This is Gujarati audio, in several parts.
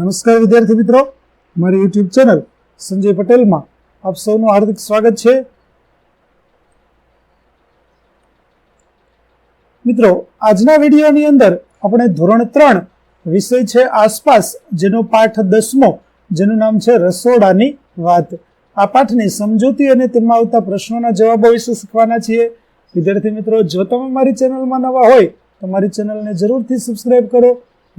નમસ્કાર વિદ્યાર્થી મિત્રો. મારી યુટ્યુબ ચેનલ સંજય પટેલમાં આપ સૌનું હાર્દિક સ્વાગત છે. મિત્રો, આજના વિડીયોની અંદર આપણે ધોરણ ત્રણ વિષય છે આસપાસ, જેનો પાઠ દસમો, જેનું નામ છે રસોડાની વાત. આ પાઠની સમજૂતી અને તેમાં આવતા પ્રશ્નોના જવાબો વિશે શીખવાના છીએ. વિદ્યાર્થી મિત્રો, જો તમે મારી ચેનલમાં નવા હોય, તો મારી ચેનલને જરૂરથી સબસ્ક્રાઈબ કરો.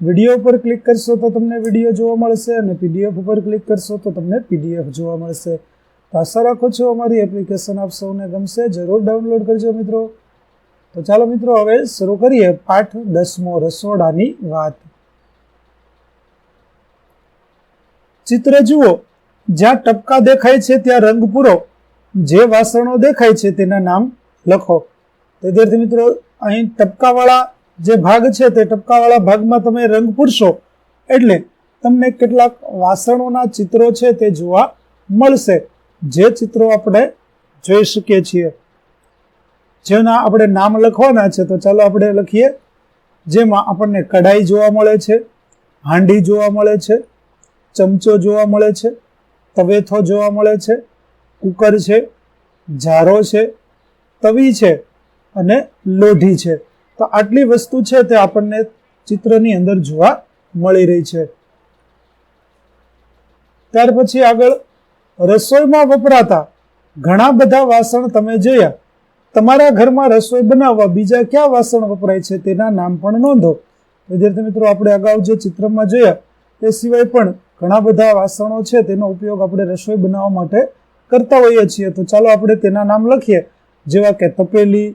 વીડિયો ઉપર ક્લિક કરશો તો તમને વીડિયો જોવા મળશે અને પીડીએફ ઉપર ક્લિક કરશો તો તમને પીડીએફ જોવા મળશે. તો આશા રાખું છું અમારી એપ્લિકેશન આપ સૌને ગમશે. જરૂર ડાઉનલોડ કરજો મિત્રો. તો ચાલો મિત્રો હવે શરૂ કરીએ પાઠ દસમો રસોડાની વાત. ચિત્ર જુઓ. જ્યાં ટપકા દેખાય છે ત્યાં રંગ પૂરો. જે વાસણો દેખાય છે તેના નામ લખો. વિદ્યાર્થી મિત્રો, અહીં ટપકાવાળા જે ભાગ છે તે ટપકાવાળા ભાગમાં તમે રંગ પૂરશો. એટલે તમને કેટલાક વાસણોના ચિત્રો છે તે જોવા મળશે. જે ચિત્રો આપણે જોઈ શકીએ છીએ. જેના આપણે નામ લખવાના છે, તો ચાલો આપણે લખીએ. જેમાં આપણને કઢાઈ જોવા મળે છે, હાંડી જોવા મળે છે, ચમચો જોવા મળે છે, તવેથો જોવા મળે છે, કુકર છે જારો છે, તવી છે અને લોઢી છે. તો આટલી વસ્તુ છે તે આપણને ચિત્રની અંદર જોવા મળી રહી છે. ત્યાર પછી આગળ રસોઈમાં વપરાતા ઘણા બધા વાસણ તમે જોયા. તમારા ઘરમાં રસોઈ બનાવવા બીજા કયા વાસણ વપરાય છે તેના નામ પણ નોંધો. વિદ્યાર્થી મિત્રો, આપણે અગાઉ જે ચિત્રમાં જોયા, તે સિવાય પણ ઘણા બધા વાસણો છે તેનો ઉપયોગ આપણે રસોઈ બનાવવા માટે કરતા હોઈએ છીએ. તો ચાલો આપણે તેના નામ લખીએ. જેવા કે તપેલી,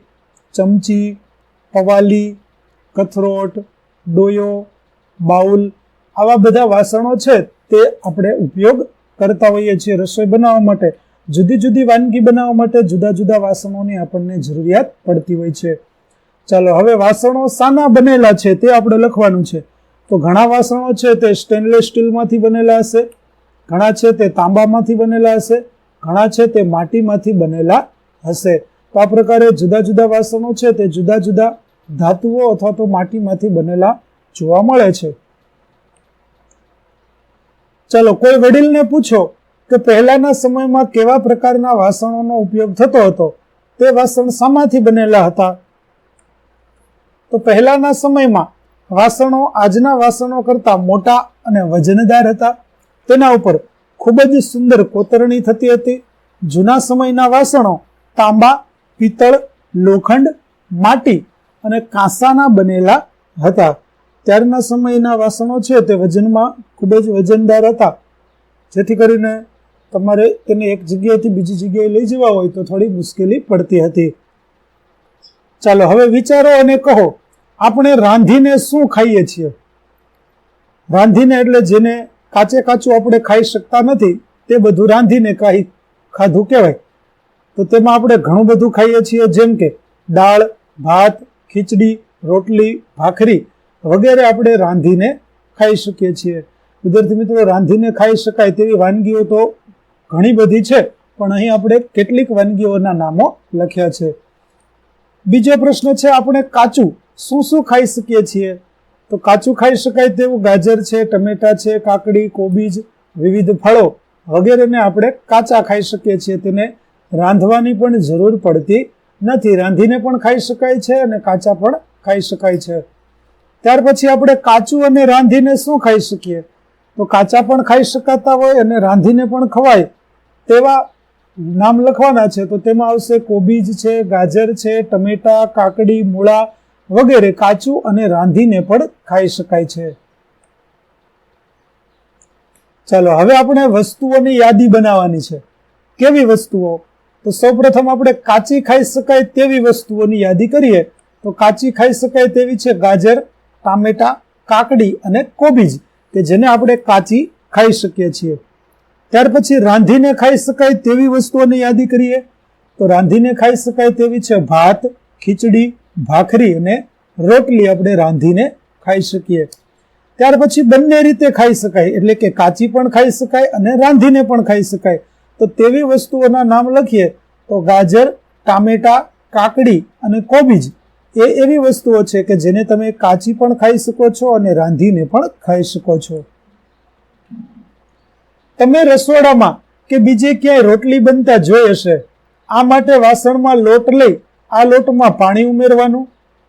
ચમચી પવાલી, કથરોટ, ડોયો, બાઉલ આવા બધા વાસણો છે તે આપણે ઉપયોગ કરતા હોઈએ છીએ રસોઈ બનાવવા માટે. જુદી જુદી વાનગી બનાવવા માટે જુદા જુદા વાસણોની આપણને જરૂરિયાત પડતી હોય છે. ચાલો હવે વાસણો સાના બનેલા છે તે આપણે લખવાનું છે. તો ઘણા વાસણો છે તે સ્ટેનલેસ સ્ટીલમાંથી બનેલા હશે. ઘણા છે તે તાંબામાંથી બનેલા હશે. ઘણા છે તે માટીમાંથી બનેલા હશે. તો આ પ્રકારે જુદા જુદા વાસણો છે તે જુદા જુદા ધાતુઓ અથવા તો માટીમાંથી બનેલા જોવા મળે છે. ચલો, કોઈ વડીલને પૂછો કે પહેલાના સમયમાં કેવા પ્રકારના વાસણોનો ઉપયોગ થતો હતો? તે વાસણ શામાંથી બનેલા હતા? તો પહેલાના સમયમાં વાસણો આજના વાસણો કરતા મોટા અને વજનદાર હતા. તેના ઉપર ખૂબ જ સુંદર કોતરણી થતી હતી. જૂના સમયના વાસણો તાંબા, પિત્તળ, લોખંડ, માટી અને કાંસાના બનેલા હતા. ત્યારના સમયના વાસણો છે તે વજનમાં ખૂબ જ વજનદાર હતા. જેથી કરીને તમારે તેને એક જગ્યાએથી બીજી જગ્યાએ લઈ જવા હોય તો થોડી મુશ્કેલી પડતી હતી. ચાલો, હવે વિચારો અને કહો, આપણે રાંધીને શું ખાઈએ છીએ? રાંધીને એટલે જેને કાચે કાચું આપણે ખાઈ શકતા નથી, તે બધું રાંધીને ખાઈ ખાધું કહેવાય. તો તેમાં આપણે ઘણું બધું ખાઈએ છીએ, જેમ કે દાળ, ભાત ખીચડી, રોટલી, ભાખરી વગેરે આપણે રાંધીને ખાઈ શકીએ છીએ. વિદ્યાર્થી મિત્રો, રાંધીને ખાઈ શકાય તેવી વાનગીઓ તો ઘણી બધી છે, પણ અહીં આપણે કેટલીક વાનગીઓના નામો લખ્યા છે. બીજો પ્રશ્ન છે, આપણે કાચું શું શું ખાઈ શકીએ છીએ? તો કાચું ખાઈ શકાય તેવું ગાજર છે, ટમેટા છે, કાકડી, કોબીજ, વિવિધ ફળો વગેરેને આપણે કાચા ખાઈ શકીએ છીએ. તેને રાંધવાની પણ જરૂર પડતી નથી, રાંધીને પણ ખાઈ શકાય છે અને કાચા પણ ખાઈ શકાય છે. ત્યાર પછી આપણે કાચું અને રાંધીને શું ખાઈ શકીએ? તો કાચા પણ ખાઈ શકાતા હોય અને રાંધીને પણ ખવાય. તેવા નામ લખવાના છે. તો તેમાં આવશે કોબીજ છે, ગાજર છે, ટમેટા, કાકડી, મૂળા વગેરે કાચું અને રાંધીને પણ ખાઈ શકાય છે. ચાલો, હવે આપણે વસ્તુઓની યાદી બનાવવાની છે. કેવી વસ્તુઓ? તો સૌપ્રથમ આપણે કાચી ખાઈ શકાય તેવી વસ્તુઓની યાદી કરીએ. તો કાચી ખાઈ શકાય તેવી છે ગાજર, ટામેટા, કાકડી અને કોબીજ, કે જેને આપણે કાચી ખાઈ શકીએ છીએ. ત્યાર પછી રાંધીને ખાઈ શકાય તેવી વસ્તુઓની યાદી કરીએ. તો રાંધીને ખાઈ શકાય તેવી છે ભાત, ખીચડી, ભાખરી અને રોટલી આપણે રાંધીને ખાઈ શકીએ. ત્યાર પછી બંને રીતે ખાઈ શકાય, એટલે કે કાચી પણ ખાઈ શકાય અને રાંધીને પણ ખાઈ શકાય. તો તેવી વસ્તુઓના નામ લખીએ તો ગાજર, ટામેટા, કાકડી અને કોબીજ એ એવી વસ્તુઓ છે કે જેને તમે કાચી પણ ખાઈ શકો છો અને રાંધીને પણ ખાઈ શકો છો. તમે રસોડામાં કે બીજે ક્યાંય રોટલી બનતા જોઈ હશે, આ માટે વાસણમાં લોટ લઈ આ લોટમાં પાણી ઉમેરવાનું,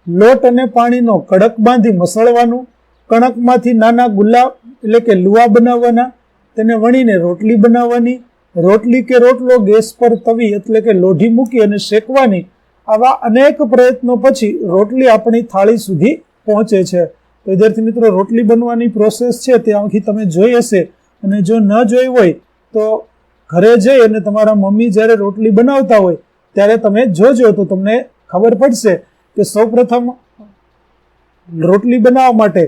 લોટ અને પાણીનો કડક બાંધી મસળવાનું, કણકમાંથી નાના ગુલાબ એટલે કે લુવા બનાવવાના, તેને વણીને રોટલી બનાવવાની રોટલી કે રોટલો ગેસ પર તવી એટલે કે લોઢી મૂકી અને શેકવાની, આવા અનેક પ્રયત્નો પછી રોટલી આપણી થાળી સુધી પહોંચે છે. તો વિદ્યાર્થી મિત્રો, રોટલી બનવાની પ્રોસેસ છે તે આખી તમે જોઈ હશે. અને જો ન જોઈ હોય, તો ઘરે જઈ અને તમારા મમ્મી જ્યારે રોટલી બનાવતા હોય, ત્યારે તમે જોજો તો તમને ખબર પડશે કે સૌપ્રથમ રોટલી બનાવવા માટે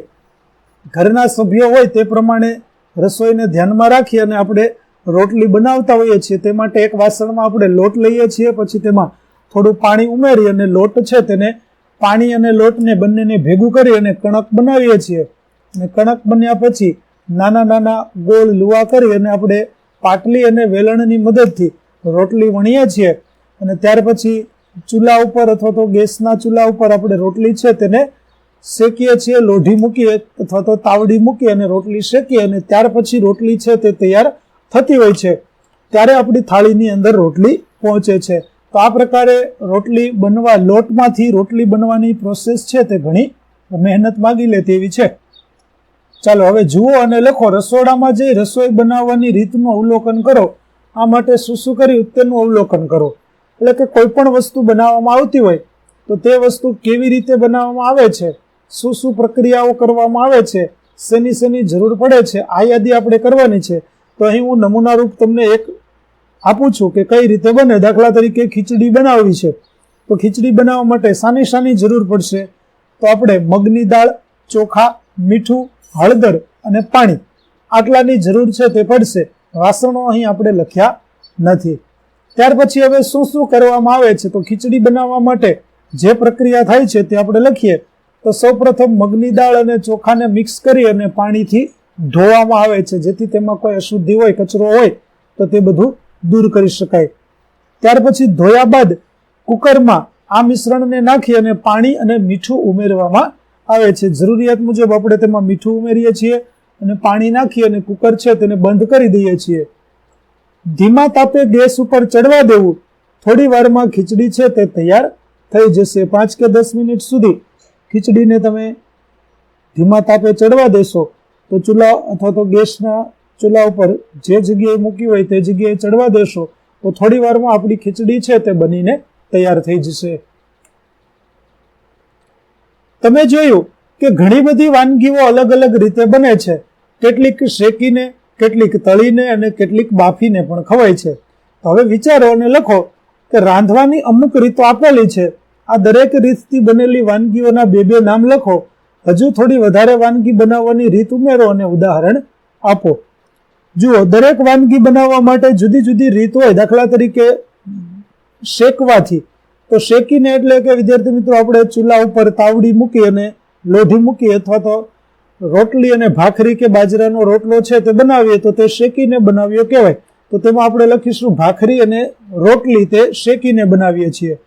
ઘરના સભ્યો હોય તે પ્રમાણે રસોઈને ધ્યાનમાં રાખી અને આપણે રોટલી બનાવતા હોઈએ છીએ, તે માટે એક વાસણમાં આપણે લોટ લઈએ છીએ, પછી તેમાં થોડું પાણી ઉમેરી અને લોટ છે તેને પાણી અને લોટને બંનેને ભેગું કરી અને કણક બનાવીએ છીએ. અને કણક બન્યા પછી નાના નાના ગોળ લુવા કરી અને આપણે પાટલી અને વેલણની મદદથી રોટલી વણીએ છીએ. અને ત્યાર પછી ચૂલા ઉપર અથવા તો ગેસના ચૂલા ઉપર આપણે રોટલી છે તેને શેકીએ છીએ, લોઢી મૂકીએ અથવા તો તાવડી મૂકી અને રોટલી શેકીએ અને ત્યાર પછી રોટલી છે તે તૈયાર થતી હોય છે, ત્યારે આપણી થાળીની અંદર રોટલી પહોંચે છે. તો આ પ્રકારે રોટલી બનવા, લોટમાંથી રોટલી બનવાની પ્રોસેસ છે તે ઘણી મહેનત માગી લે તેવી છે. ચાલો હવે જુઓ અને લખો, રસોડામાં જે રસોઈ બનાવવાની રીતનું અવલોકન કરો, આ માટે શું શું કર્યું તેનું અવલોકન કરો. એટલે કે કોઈ પણ વસ્તુ બનાવવામાં આવતી હોય, તો તે વસ્તુ કેવી રીતે બનાવવામાં આવે છે, શું શું પ્રક્રિયાઓ કરવામાં આવે છે, શેની શેની જરૂર પડે છે, આ યાદી આપણે કરવાની છે. તો અહીં હું નમૂનારૂપ તમને એક આપું છું કે કઈ રીતે બને. દાખલા તરીકે ખીચડી બનાવવી છે. તો ખીચડી બનાવવા માટે સાની સાની જરૂર પડશે. તો આપણે મગની દાળ, ચોખા, મીઠું, હળદર અને પાણી આટલાની જરૂર છે તે પડશે. વાસણો અહીં આપણે લખ્યા નથી. ત્યાર પછી હવે શું શું કરવામાં આવે છે? તો ખીચડી બનાવવા માટે જે પ્રક્રિયા થાય છે તે આપણે લખીએ. તો સૌપ્રથમ મગની દાળ અને ચોખાને મિક્સ કરી અને પાણીથી ધોવામાં આવે છે, જેથી તેમાં કોઈ અશુદ્ધિ હોય, કચરો હોય, તો તે બધું દૂર કરી શકાય. ત્યાર પછી ધોયા બાદ કુકરમાં આ મિશ્રણને નાખી અને પાણી અને મીઠું ઉમેરવામાં આવે છે. જરૂરિયાત મુજબ આપણે તેમાં મીઠું ઉમેરીએ છીએ અને પાણી નાખી અને કુકર છે તેને બંધ કરી દઈએ છીએ. ધીમા તાપે ગેસ ઉપર ચડવા દેવું. થોડી વારમાં ખીચડી છે તે તૈયાર થઈ જશે. પાંચ કે દસ મિનિટ સુધી ખીચડીને તમે ધીમા તાપે ચડવા દેશો. તો ચૂલા અથવા તો ગેસના ચૂલા ઉપર જે જગ્યાએ મૂકી હોય તે જગ્યાએ ચડવા દેશો, તો થોડી વારમાં આપણી ખીચડી છે તે બનીને તૈયાર થઈ જશે. તમે જોયું કે ઘણી બધી વાનગીઓ અલગ અલગ રીતે બને છે. કેટલીક શેકીને, કેટલીક તળીને અને કેટલીક બાફીને પણ ખવાય છે. હવે વિચારો અને લખો કે રાંધવાની અમુક રીતો આપેલી છે. આ દરેક રીતથી બનેલી વાનગીઓના બે બે નામ લખો. હજુ થોડી વધારે વાનગી બનાવવાની રીત ઉમેરો અને ઉદાહરણ આપો. જુઓ, દરેક વાનગી બનાવવા માટે જુદી જુદી રીત હોય. દાખલા તરીકે શેકવાથી. તો શેકીને એટલે કે, વિદ્યાર્થી મિત્રો, આપણે ચૂલા ઉપર તાવડી મૂકી અને લોઢી મૂકી અથવા તો રોટલી અને ભાખરી કે બાજરાનો રોટલો છે તે બનાવીએ, તો તે શેકીને બનાવ્યો કહેવાય. તો તેમાં આપણે લખીશું, ભાખરી અને રોટલી તે શેકીને બનાવીએ છીએ.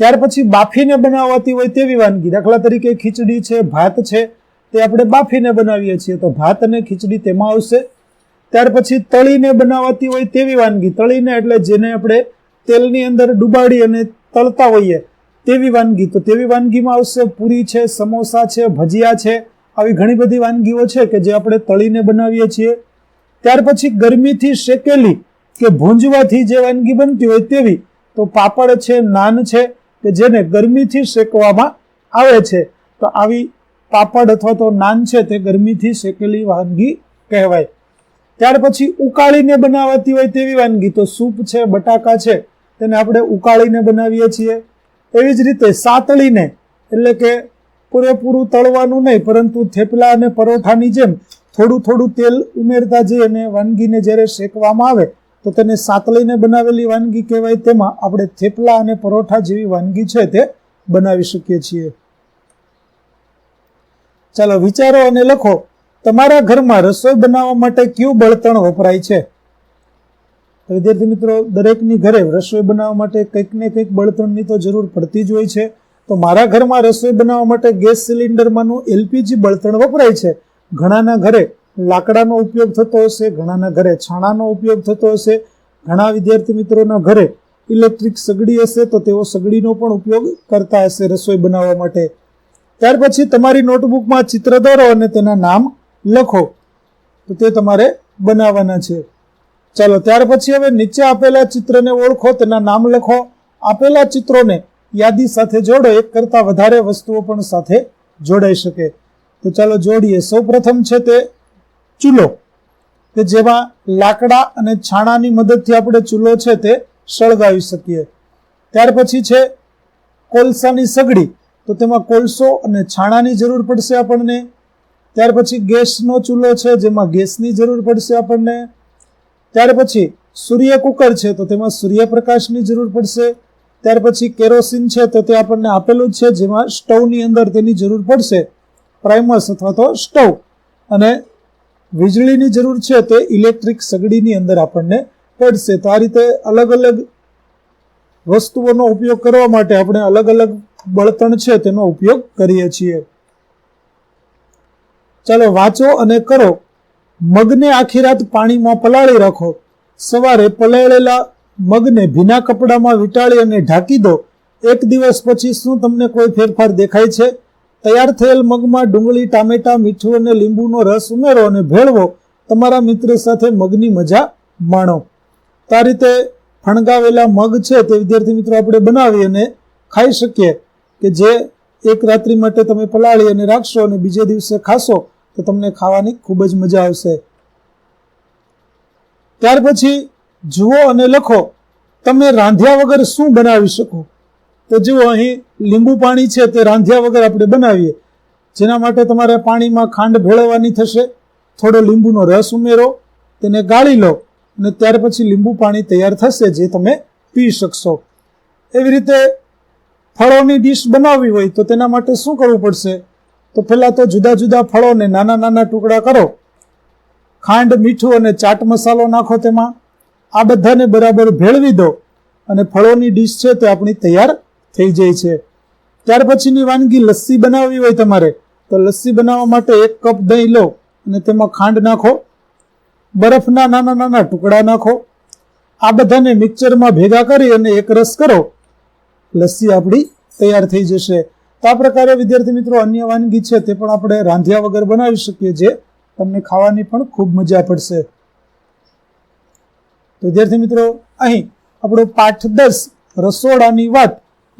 ત્યાર પછી બાફીને બનાવાતી હોય તેવી વાનગી. દાખલા તરીકે ખીચડી છે, ભાત છે, તે આપણે બાફીને બનાવીએ છીએ. તો ભાત અને ખીચડી તેમાં આવશે. ત્યાર પછી તળીને બનાવાતી હોય તેવી વાનગી. તળીને એટલે જેને આપણે તેલની અંદર ડુબાડી અને તળતા હોઈએ તેવી વાનગી. તો તેવી વાનગીમાં આવશે પૂરી છે, સમોસા છે, ભજીયા છે, આવી ઘણી બધી વાનગીઓ છે કે જે આપણે તળીને બનાવીએ છીએ. ત્યાર પછી ગરમીથી શેકેલી કે ભૂંજવાથી જે વાનગી બનતી હોય તેવી. તો પાપડ છે, નાન છે કે જેને ગરમીથી શેકવામાં આવે છે, તો આવી પાપડ અથવા તો નાન છે તે ગરમીથી શેકેલી વાનગી કહેવાય. ત્યાર પછી ઉકાળીને બનાવાતી હોય તેવી વાનગી, તો સૂપ છે, બટાકા છે, તેને આપણે ઉકાળીને બનાવીએ છીએ. એવી જ રીતે સાતળીને, એટલે કે પૂરેપૂરું તળવાનું નહીં, પરંતુ થેપલા અને પરોઠાની જેમ થોડું થોડું તેલ ઉમેરતા જઈ અને વાનગીને જ્યારે શેકવામાં આવે તો તેને સાતળીને બનાવેલી વાનગી કહેવાય. તેમાં આપણે થેપલા અને પરોઠા જેવી વાનગી છે તે બનાવી શકીએ છીએ. ચાલો વિચારો અને લખો, તમારા ઘરમાં રસોઈ બનાવવા માટે કયું બળતણ વપરાય છે? તો વિદ્યાર્થી મિત્રો, દરેકની ઘરે રસોઈ બનાવવા માટે કંઈક ને કંઈક બળતણની તો જરૂર પડતી જ હોય છે. તો મારા ઘરમાં રસોઈ બનાવવા માટે ગેસ સિલિન્ડરમાંનું એલપીજી બળતણ વપરાય છે. ઘણાના ઘરે લાકડાનો ઉપયોગ થતો હશે, ઘણાના ઘરે છાણાનો ઉપયોગ થતો હશે. ઘણા વિદ્યાર્થી મિત્રોના ઘરે ઇલેક્ટ્રિક સગડી હશે તો તેઓ સગડીનો પણ ઉપયોગ કરતા હશે રસોઈ બનાવવા માટે. ત્યાર પછી તમારી નોટબુકમાં ચિત્ર દોરો અને તેના નામ લખો. તો તે તમારે બનાવવાના છે. ચાલો, ત્યાર પછી હવે નીચે આપેલા ચિત્રને ઓળખો, તેના નામ લખો. આપેલા ચિત્રોને યાદી સાથે જોડો, એક કરતાં વધારે વસ્તુઓ પણ સાથે જોડાઈ શકે. તો ચાલો, જોડીએ. સૌ પ્રથમ છે તે ચૂલો, કે જેમાં લાકડા અને છાણાની મદદથી આપણે ચૂલો છે તે સળગાવી શકીએ. ત્યાર પછી છે કોલસાની સગડી, તો તેમાં કોલસો અને છાણાની જરૂર પડશે આપણને. ત્યાર પછી ગેસનો ચૂલો છે, જેમાં ગેસની જરૂર પડશે આપણને. ત્યાર પછી સૂર્ય કુકર છે, તો તેમાં સૂર્યપ્રકાશની જરૂર પડશે. ત્યાર પછી કેરોસીન છે, તો તે આપણને આપેલું જ છે, જેમાં સ્ટવની અંદર તેની જરૂર પડશે. પ્રાઇમર્સ અથવા તો સ્ટવ. અને વીજળીની જરૂર છે તે ઇલેક્ટ્રિક સગડીની અંદર આપણને પડશે. તો આ રીતે અલગ અલગ વસ્તુઓનો ઉપયોગ કરવા માટે આપણે અલગ અલગ બળતણ છે તેનો ઉપયોગ કરીએ છીએ. ચાલો વાંચો અને કરો. મગને આખી રાત પાણીમાં પલાળી રાખો. સવારે પલાળેલા મગને ભીના કપડામાં વીંટાળી અને ઢાંકી દો. એક દિવસ પછી શું તમને કોઈ ફેરફાર દેખાય છે? તૈયાર થયેલ મગમાં ડુંગળી, ટામેટા, મીઠું અને લીંબુનો રસ ઉમેરો અને ભેળવો. તમારા મિત્ર સાથે મગની મજા માણો. તો આ રીતે ફણગાવેલા મગ છે તે વિદ્યાર્થી મિત્રો આપણે બનાવી અને ખાઈ શકીએ. કે જે એક રાત્રિ માટે તમે પલાળી અને રાખશો અને બીજે દિવસે ખાશો, તો તમને ખાવાની ખૂબ જ મજા આવશે. ત્યાર પછી જુઓ અને લખો, તમે રાંધ્યા વગર શું બનાવી શકો? તો જુઓ અહીં લીંબુ પાણી છે તે રાંધ્યા વગર આપણે બનાવીએ. જેના માટે તમારે પાણીમાં ખાંડ ભેળવવાની થશે. થોડો લીંબુનો રસ ઉમેરો, તેને ગાળી લો અને ત્યાર પછી લીંબુ પાણી તૈયાર થશે જે તમે પી શકશો. એવી રીતે ફળોની ડીશ બનાવવી હોય તો તેના માટે શું કરવું પડશે? તો પહેલાં તો જુદા જુદા ફળોને નાના નાના ટુકડા કરો. ખાંડ, મીઠું અને ચાટ મસાલો નાખો તેમાં. આ બધાને બરાબર ભેળવી દો અને ફળોની ડીશ છે તે આપણી તૈયાર થઈ જાય છે. ત્યાર પછીની વાનગી લસ્સી બનાવવી હોય તમારે, તો લસ્સી બનાવવા માટે એક કપ દહીં લો અને તેમાં ખાંડ નાખો, બરફના નાના નાના ટુકડા નાખો. આ બધાને મિક્સરમાં ભેગા કરી અને એક રસ કરો. લસ્સી આપણી તૈયાર થઈ જશે. તો આ પ્રકારે વિદ્યાર્થી મિત્રો અન્ય વાનગી છે તે પણ આપણે રાંધ્યા વગર બનાવી શકીએ જે તમને ખાવાની પણ ખૂબ મજા પડશે. વિદ્યાર્થી મિત્રો, અહીં આપણો પાઠ દસ રસોડાની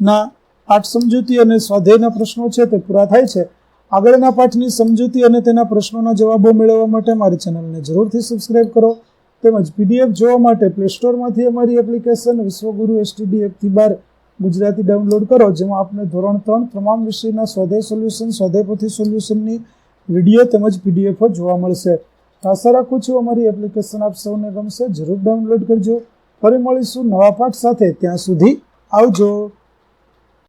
વાતના પાઠ સમજૂતી અને સ્વાધ્યાયના પ્રશ્નો છે તે પૂરા થાય છે. આગળના પાઠની સમજૂતી અને તેના પ્રશ્નોના જવાબો મેળવવા માટે મારી ચેનલને જરૂરથી સબસ્ક્રાઇબ કરો. તેમજ પીડીએફ જોવા માટે પ્લે સ્ટોરમાંથી અમારી એપ્લિકેશન વિશ્વગુરુ એસટીડી એપથી બાર ગુજરાતી ડાઉનલોડ કરો, જેમાં આપને ધોરણ ત્રણ તમામ વિષયના સ્વાધ્યાય સોલ્યુશન સ્વાધ્યાયપોથી સોલ્યુશનની વીડિયો તેમજ પીડીએફો જોવા મળશે. આશા રાખું છું અમારી એપ્લિકેશન આપ સૌને ગમશે. જરૂર ડાઉનલોડ કરજો. ફરી મળીશું નવા પાઠ સાથે. ત્યાં સુધી આવજો.